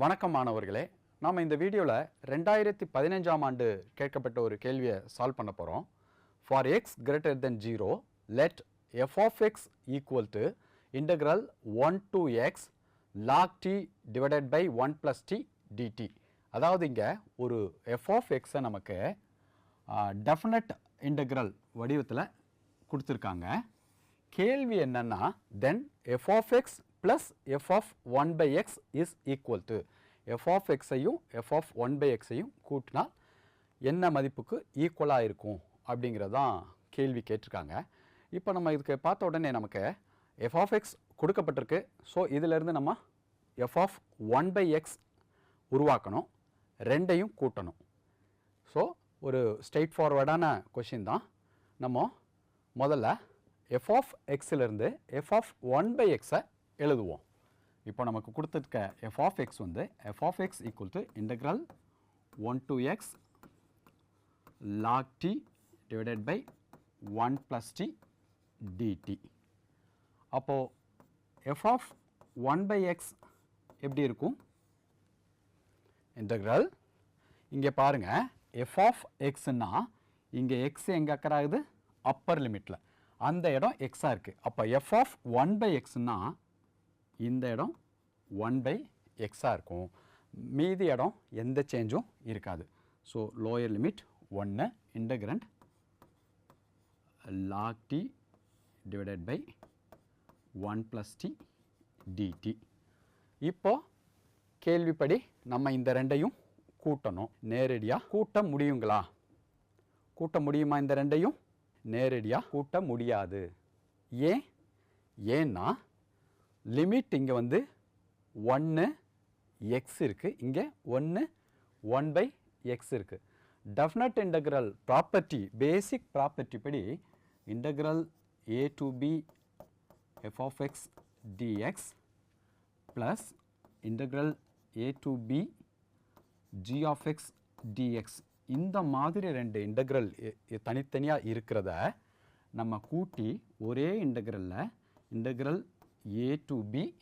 வணக்கம் மாணவர்களே. நாம் இந்த வீடியோவில் ரெண்டாயிரத்தி பதினஞ்சாம் ஆண்டு கேட்கப்பட்ட ஒரு கேள்வியை சால்வ் பண்ண போகிறோம் for x greater than zero let f of x equal to integral one to x log t divided by one plus t dt அதாவது இங்கே ஒரு எஃப் ஆஃப் எக்ஸை நமக்கு டெஃபினட் இன்டகிரல் வடிவத்தில் கொடுத்துருக்காங்க. கேள்வி என்னென்னா then f of x plus f of one by x is equal to f of எக்ஸையும் f of one by எக்ஸையும் கூட்டினால் என்ன மதிப்புக்கு ஈக்குவலாக இருக்கும் அப்படிங்கிறதான் கேள்வி கேட்டிருக்காங்க. இப்போ நம்ம இதுக்கு பார்த்த உடனே நமக்கு எஃப் ஆஃப் எக்ஸ் கொடுக்கப்பட்டிருக்கு. ஸோ இதிலிருந்து நம்ம f of one by x உருவாக்கணும். ரெண்டையும் கூட்டணும். ஸோ ஒரு ஸ்ட்ரெயிட் ஃபார்வர்டான கொஷின் தான். நம்ம முதல்ல எஃப் ஆஃப் எக்ஸிலிருந்து எஃப் ஆஃப் ஒன் பை எக்ஸை எழுதுவோம். இப்போ நமக்கு கொடுத்துருக்க எஃப் ஆஃப் எக்ஸ் வந்து f of x equal to integral one to x log t divided by one plus t dt அப்போது f of one by x எப்படி இருக்கும்? இன்டகிரல் இங்கே பாருங்கள் எஃப் ஆஃப் எக்ஸ்னா இங்கே எக்ஸ் எங்கே அக்கறாகுது? அப்பர் லிமிட்டில் அந்த இடம் எக்ஸாக இருக்குது அப்போ எஃப் ஆஃப் ஒன் பை எக்ஸ்னா இந்த இடம் ஒன் பை எக்ஸாக இருக்கும். மீதி இடம் எந்த சேஞ்சும் இருக்காது. ஸோ லோயர் லிமிட் ஒன்று integrand log t divided by one plus t dt இப்போ கேள்விப்படி நம்ம இந்த ரெண்டையும் கூட்டணும். நேரடியாக கூட்ட முடியுங்களா? கூட்ட முடியுமா இந்த ரெண்டையும்? நேரடியாக கூட்ட முடியாது. ஏன்? ஏன்னா லிமிட் இங்கே வந்து ஒன்று எக்ஸ் இருக்குது இங்கே ஒன்று ஒன் பை எக்ஸ் இருக்குது definite integral property basic property படி integral a to b f of x dx plus integral a to b g of x dx இந்த மாதிரி ரெண்டு இன்டகிரல் தனித்தனியாக இருக்கிறத நம்ம கூட்டி ஒரே இன்டகிரலில் integral a b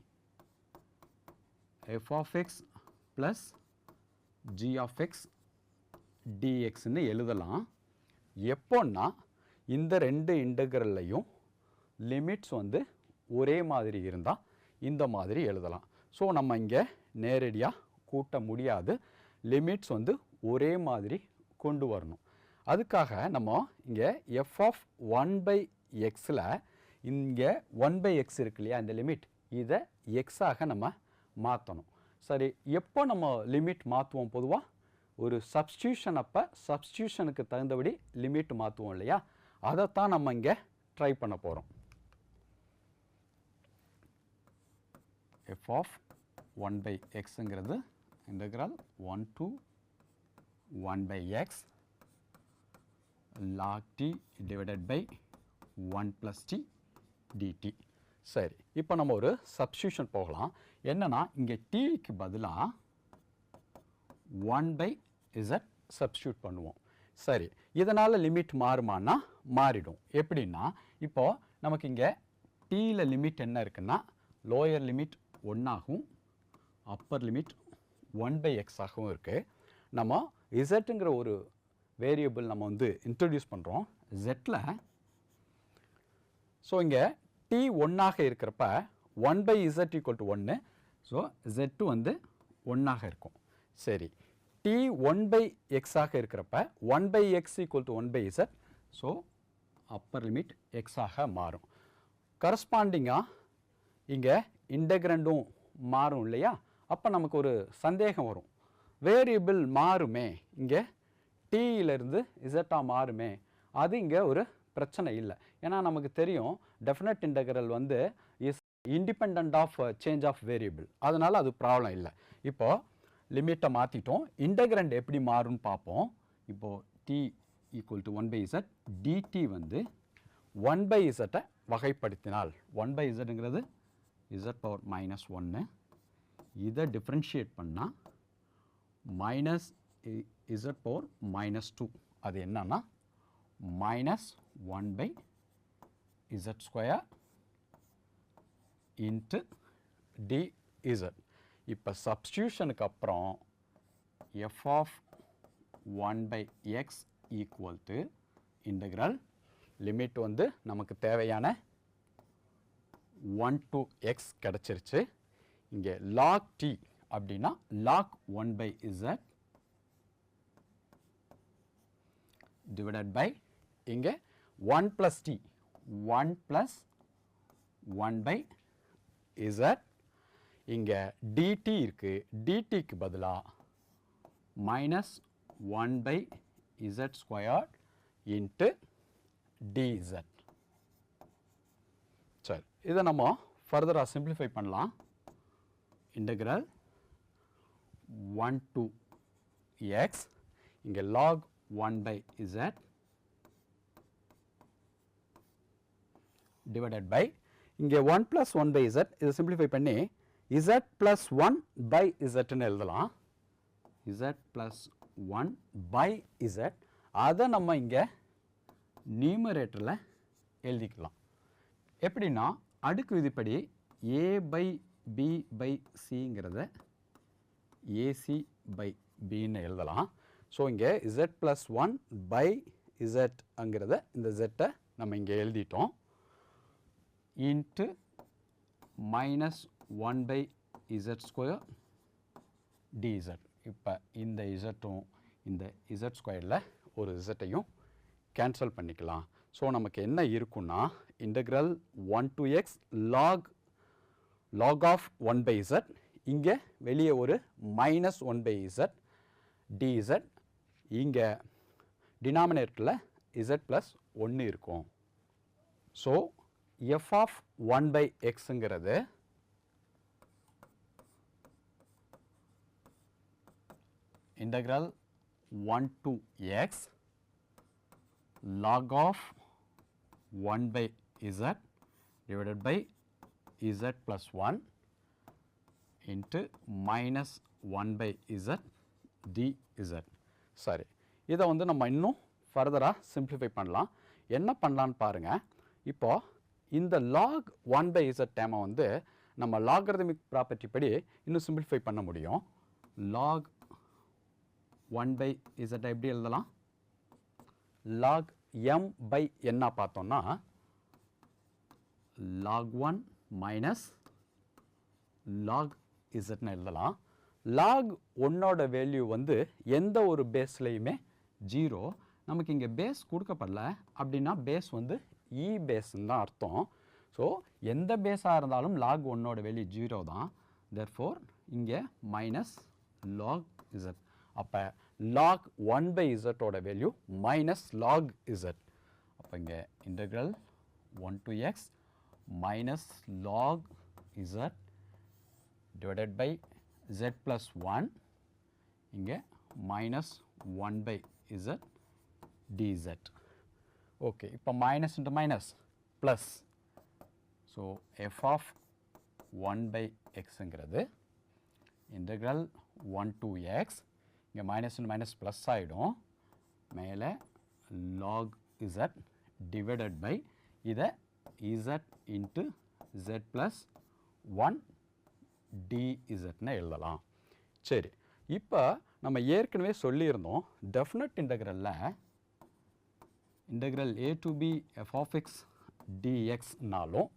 f of x plus plus g x dx ன்னு எழுதலாம். எப்போன்னா இந்த ரெண்டு இன்டகிரல்லையும் லிமிட்ஸ் வந்து ஒரே மாதிரி இருந்தால் இந்த மாதிரி எழுதலாம். ஸோ நம்ம இங்கே நேரடியாக கூட்ட முடியாது. லிமிட்ஸ் வந்து ஒரே மாதிரி கொண்டு வரணும். அதுக்காக நம்ம இங்கே எஃப் ஆஃப் ஒன் பை எக்ஸில் இங்கே ஒன் பை எக்ஸ் இருக்கு இல்லையா இந்த லிமிட் இதை எக்ஸாக நம்ம மாற்றணும் சரி எப்போ நம்ம லிமிட் மாற்றுவோம் பொதுவாக ஒரு சப்ஸ்டியூஷன் அப்போ சப்ஸ்டியூஷனுக்கு தகுந்தபடி லிமிட் மாற்றுவோம் இல்லையா? அதைத்தான் நம்ம இங்கே ட்ரை பண்ண போகிறோம் எஃப் ஆஃப் ஒன் பை எக்ஸுங்கிறது integral one to one by x log t divided by one plus t dt சரி இப்போ நம்ம ஒரு சப்ஸ்டியூஷன் போகலாம். என்னென்னா இங்கே டீக்கு பதிலாக ஒன் பை இசட் சப்ஸ்டியூட் பண்ணுவோம். சரி இதனால் லிமிட் மாறுமானா மாறிடும். எப்படின்னா இப்போது நமக்கு இங்கே டீயில் லிமிட் என்ன இருக்குன்னா லோயர் லிமிட் ஒன்றாகும் அப்பர் லிமிட் ஒன் பை எக்ஸாகவும் இருக்குது நம்ம இசட்டுங்கிற ஒரு வேரியபிள் நம்ம வந்து இன்ட்ரடியூஸ் பண்ணுறோம் ஜெட்டில் ஸோ இங்கே டி ஒன்னாக இருக்கிறப்ப one by z equal to ஒன்று ஸோ ஜெட்டு வந்து ஒன்றாக இருக்கும். சரி. டி ஒன் பை எக்ஸாக இருக்கிறப்ப one by x equal to one by z so upper limit எக்ஸாக மாறும். கரஸ்பாண்டிங்காக இங்கே இன்டகிரண்டும் மாறும் இல்லையா? அப்போ நமக்கு ஒரு சந்தேகம் வரும். வேரியபிள் மாறுமே. இங்கே டீயிலிருந்து இசட்டாக மாறுமே. அது இங்கே ஒரு பிரச்சனை இல்லை. ஏன்னா நமக்கு தெரியும் டெஃபினட் இன்டகரல் வந்து is independent of change of variable அதனால் அது ப்ராப்ளம் இல்லை. இப்போது லிமிட்டை மாற்றிட்டோம் இன்டகிரண்ட் எப்படி மாறும்னு பார்ப்போம் இப்போது t equal to one by z dt வந்து ஒன் பை இசட்டை வகைப்படுத்தினால் ஒன் பை இசட்டுங்கிறது இசட் பவர் மைனஸ் ஒன்று இதை டிஃப்ரென்ஷியேட் பண்ணால் minus z power minus two அது என்னன்னா minus one by z square into dz. இப்போ சப்ஸ்டியூஷனுக்கு அப்புறம் f of one by x equal to integral limit வந்து நமக்கு தேவையான ஒன் to எக்ஸ் கிடச்சிருச்சு இங்கே லாக் டி அப்படின்னா log one by z divided by இங்கே 1 plus t 1 plus 1 by z. இங்கே dt இருக்கு. dtக்கு பதிலா minus 1 by z squared into dz. சரி இதை நம்ம ஃபர்தராக சிம்பிளிஃபை பண்ணலாம். Integral 1 to x. இங்கே log 1 by z divided by இங்கே 1 plus 1 by z இதை simplify பண்ணி z plus 1 by z ன்னு எழுதலாம். Z plus 1 by z. அதை நம்ம இங்கே நியூமரேட்டரில் எழுதிக்கலாம். எப்படின்னா அடுக்கு விதிப்படி a by b by cங்கிறத ஏசி பை பின்னு எழுதலாம். ஸோ இங்கே z plus one by z அங்கிறத இந்த z நம்ம இங்கே எழுதிட்டோம். Into minus one by z square d z இப்போ இந்த இசட்டும் இந்த இசட் ஸ்கொயரில் ஒரு இசட்டையும் கேன்சல் பண்ணிக்கலாம். ஸோ நமக்கு என்ன இருக்குன்னா integral one to x log log of one by z இங்கே வெளியே ஒரு minus one by z d z இங்கே டினாமினேட்டரில் இசட் ப்ளஸ் ஒன்று இருக்கும். So f of one by எக்ஸுங்கிறது integral 1 to x log of 1 by z divided by z plus 1 into minus 1 by z dz. சரி இதை வந்து நம்ம இன்னும் further simplify பண்ணலாம். என்ன பண்ணலான் பாருங்க, இப்போ இந்த லாக் ஒன் பை இசட் டேமை வந்து நம்ம லாகரதமிக் ப்ராப்பர்ட்டி படி இன்னும் சிம்பிளிஃபை பண்ண முடியும். லாக் ஒன் பை இசட்டை எப்படி எழுதலாம்? லாக் எம் பை என்ன பார்த்தோம்னா லாக் ஒன் மைனஸ் லாக் இசட்னு எழுதலாம். லாக் ஒன்னோட வேல்யூ வந்து எந்த ஒரு பேஸ்லையுமே ஜீரோ நமக்கு இங்கே பேஸ் கொடுக்கப்படல. அப்படின்னா பேஸ் வந்து E இ பேஸ்ன்னு தான் அர்த்தம். ஸோ எந்த பேஸாக இருந்தாலும் லாக் ஒன்னோட வேல்யூ ஜீரோ தான். தெர்ஃபோர் இங்கே மைனஸ் லாக் இசட் அப்போ லாக் ஒன் பை இசட்டோட வேல்யூ மைனஸ் லாக் இசட் அப்போ இங்கே integral one to x minus log z divided by z plus 1 இங்கே minus 1 by z dz. Okay இப்போ minus into minus plus so f of one by எக்ஸுங்கிறது integral one to x இங்கே minus into minus plus ஆகிடும் மேலே log z divided by இதை z into z plus one d டிஇசட்னு எழுதலாம் சரி இப்போ நம்ம ஏற்கனவே சொல்லியிருந்தோம் டெஃபினட் இன்டகிரலில் integral a to b f of x டிஎக்ஸ்னாலும்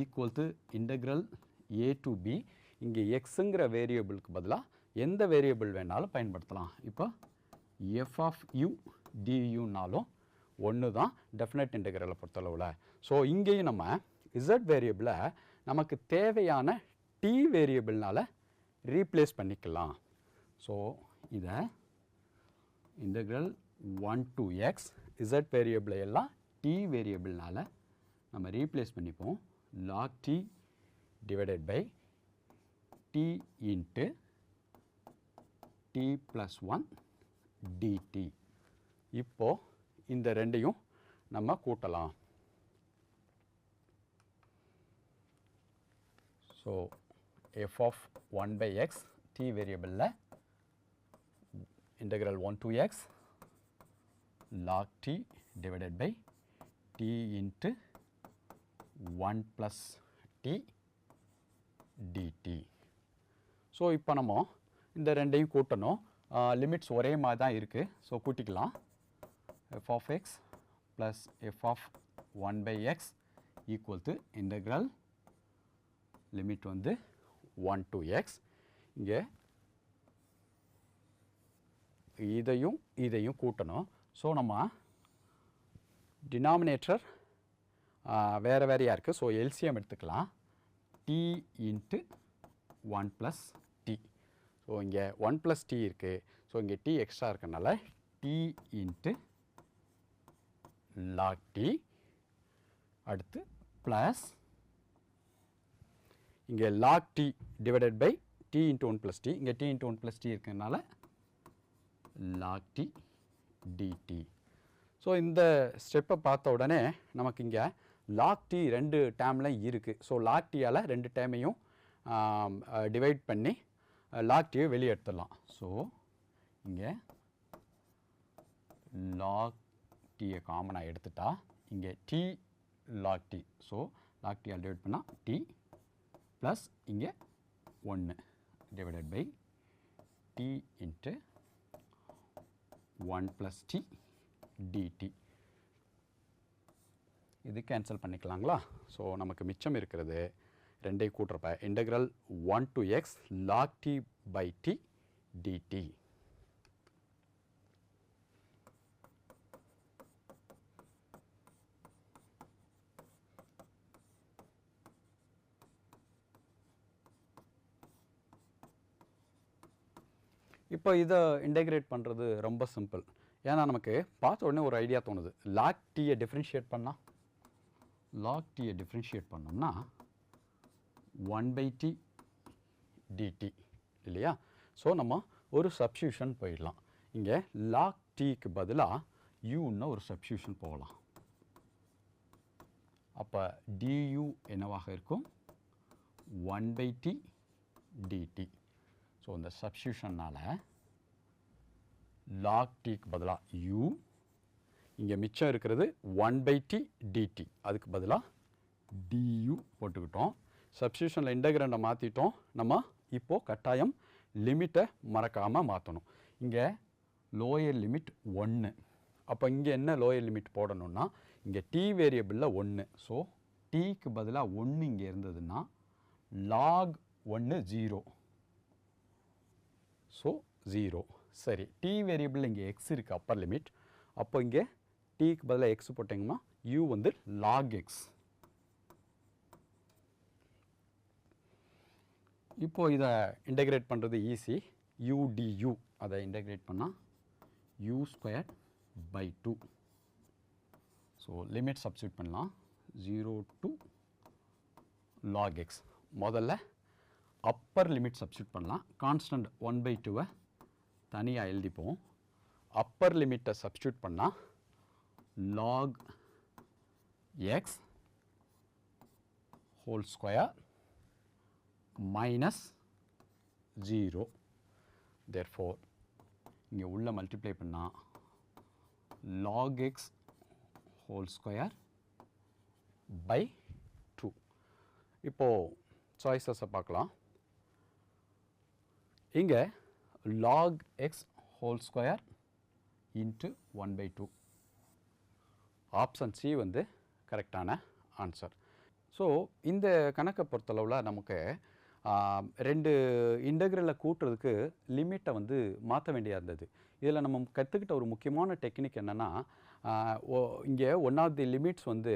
equal to integral a to b இங்கே எக்ஸுங்கிற வேரியபிளுக்கு பதிலாக எந்த வேரியபிள் வேணாலும் பயன்படுத்தலாம். இப்போ எஃப் ஆஃப் யூ டியூனாலும் ஒன்று தான் definite இன்டகிரலை பொறுத்தளவில். ஸோ இங்கேயும் நம்ம இசட் வேரியபிளை நமக்கு தேவையான டி வேரியபிள்னால் ரீப்ளேஸ் பண்ணிக்கலாம். ஸோ இதை integral one to x z வேரியபிளை எல்லாம் டி வேரியபிள்னால் நம்ம ரீப்ளேஸ் பண்ணிப்போம். Log T divided by t into t plus one d t இப்போது இந்த ரெண்டையும் நம்ம கூட்டலாம். So f of one by x t வேரியபிளில் integral one to x log t divided by t into one plus t d t so இப்போ நம்ம இந்த ரெண்டையும் கூட்டணும். லிமிட்ஸ் ஒரே மாதிரி தான் இருக்குது ஸோ கூட்டிக்கலாம். F of x plus f of one by x equal to integral limit வந்து ஒன் to எக்ஸ் இங்கே இதையும் இதையும் கூட்டணும். ஸோ நம்ம டினாமினேட்டர் வேறு வேறையாக இருக்குது ஸோ எல்சிஎம் எடுத்துக்கலாம். T into one plus t so இங்கே ஒன் ப்ளஸ் டி இருக்குது ஸோ இங்கே டி எக்ஸ்ட்ரா இருக்கனால டி இன்ட்டு லாக் டி அடுத்து ப்ளஸ் இங்கே log t divided by t into one plus t இங்கே t into one plus t இருக்கிறதுனால log t d t so இந்த ஸ்டெப்பை பார்த்த உடனே நமக்கு இங்கே லாக் டி ரெண்டு டேமில் இருக்குது ஸோ லாக் டீயால் ரெண்டு டேமையும் டிவைட் பண்ணி லாக் டீயை வெளியே எடுத்துடலாம் ஸோ இங்கே லாக் டீயை காமனாக எடுத்துட்டா இங்கே t log t so log டீயால் divide பண்ணால் டி ப்ளஸ் இங்கே ஒன்று divided by t into one plus t d t இது கேன்சல் பண்ணிக்கலாங்களா? ஸோ நமக்கு மிச்சம் இருக்கிறது ரெண்டே கூட்டுறப்ப integral one to x log t by t d t இப்போ இதை இன்டெகிரேட் பண்ணுறது ரொம்ப சிம்பிள் ஏன்னா நமக்கு பார்த்த உடனே ஒரு ஐடியா தோணுது. லாக் டீயை டிஃப்ரென்ஷியேட் பண்ணால் லாக் டீயை டிஃப்ரென்ஷியேட் பண்ணோம்னா one by t d t இல்லையா? ஸோ நம்ம ஒரு சப்ஸ்டியூஷன் போயிடலாம். இங்கே லாக் டீக்கு பதிலாக யூன்னு ஒரு சப்ஸ்டியூஷன் போகலாம். அப்போ டியூ என்னவாக இருக்கும்? One by t d t so இந்த சப்ஸ்டியூஷன்னால் லாக் டீக்கு பதிலாக யூ இங்கே மிச்சம் இருக்கிறது ஒன் பை டி டிடி அதுக்கு பதிலாக டியூ போட்டுக்கிட்டோம். சப்ஸ்டியூஷனில் இன்டகிரண்டை மாற்றிட்டோம் நம்ம இப்போது கட்டாயம் லிமிட்டை மறக்காமல் மாற்றணும் இங்கே லோயர் லிமிட் ஒன்று அப்போ இங்கே என்ன லோயர் லிமிட் போடணும்னா இங்கே டி வேரியபிளில் ஒன்று ஸோ டீக்கு பதிலாக ஒன்று இங்கே இருந்ததுன்னா லாக் ஒன்று ஜீரோ ஸோ ஜீரோ சரி டி வேரியபிள் இங்கே எக்ஸ் இருக்குது அப்பர் லிமிட் அப்போ இங்கே டீக்கு பதிலாக எக்ஸ் போட்டிங்கன்னா யூ வந்து லாக் எக்ஸ் இப்போது இதை இன்டகிரேட் பண்ணுறது ஈஸி யூடியூ அதை இன்டகிரேட் பண்ணால் u square by two so limit substitute பண்ணலாம். ஜீரோ டூ லாக் எக்ஸ் முதல்ல அப்பர் லிமிட் சப்ஸ்டியூட் பண்ணலாம். கான்ஸ்டன்ட் ஒன் பை டூவை தனியாக எழுதிப்போம். அப்பர் லிமிட்டை சப்ஸ்டியூட் பண்ணால் log x whole square minus zero therefore இங்கே உள்ள மல்டிப்ளை பண்ணால் log x whole square by two இப்போது சாய்ஸஸை பார்க்கலாம். இங்கே log x whole square into one by two option c வந்து கரெக்டான ஆன்சர் ஸோ இந்த கணக்கை பொறுத்தளவில் நமக்கு ரெண்டு இன்டகிரலை கூட்டுறதுக்கு லிமிட்டை வந்து மாற்ற வேண்டியா இருந்தது. இதில் நம்ம கற்றுக்கிட்ட ஒரு முக்கியமான டெக்னிக் என்னென்னா இங்கே ஒன் ஆஃப் தி லிமிட்ஸ் வந்து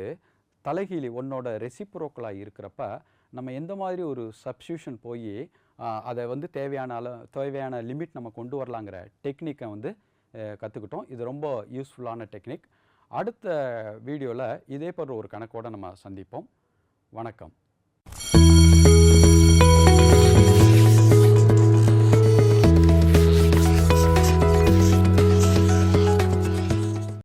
தலைகீழி ஒன்னோட ரெசிப்ரோக்கலாக இருக்கிறப்ப நம்ம எந்த மாதிரி ஒரு சப்ஸ்டியூஷன் போய் அதை வந்து தேவையான அள தேவையான லிமிட் நம்ம கொண்டு வரலாங்கிற டெக்னிக்கை வந்து கற்றுக்கிட்டோம் இது ரொம்ப யூஸ்ஃபுல்லான டெக்னிக் அடுத்த வீடியோவில் இதே போன்ற ஒரு கணக்கோடு நம்ம சந்திப்போம். வணக்கம்.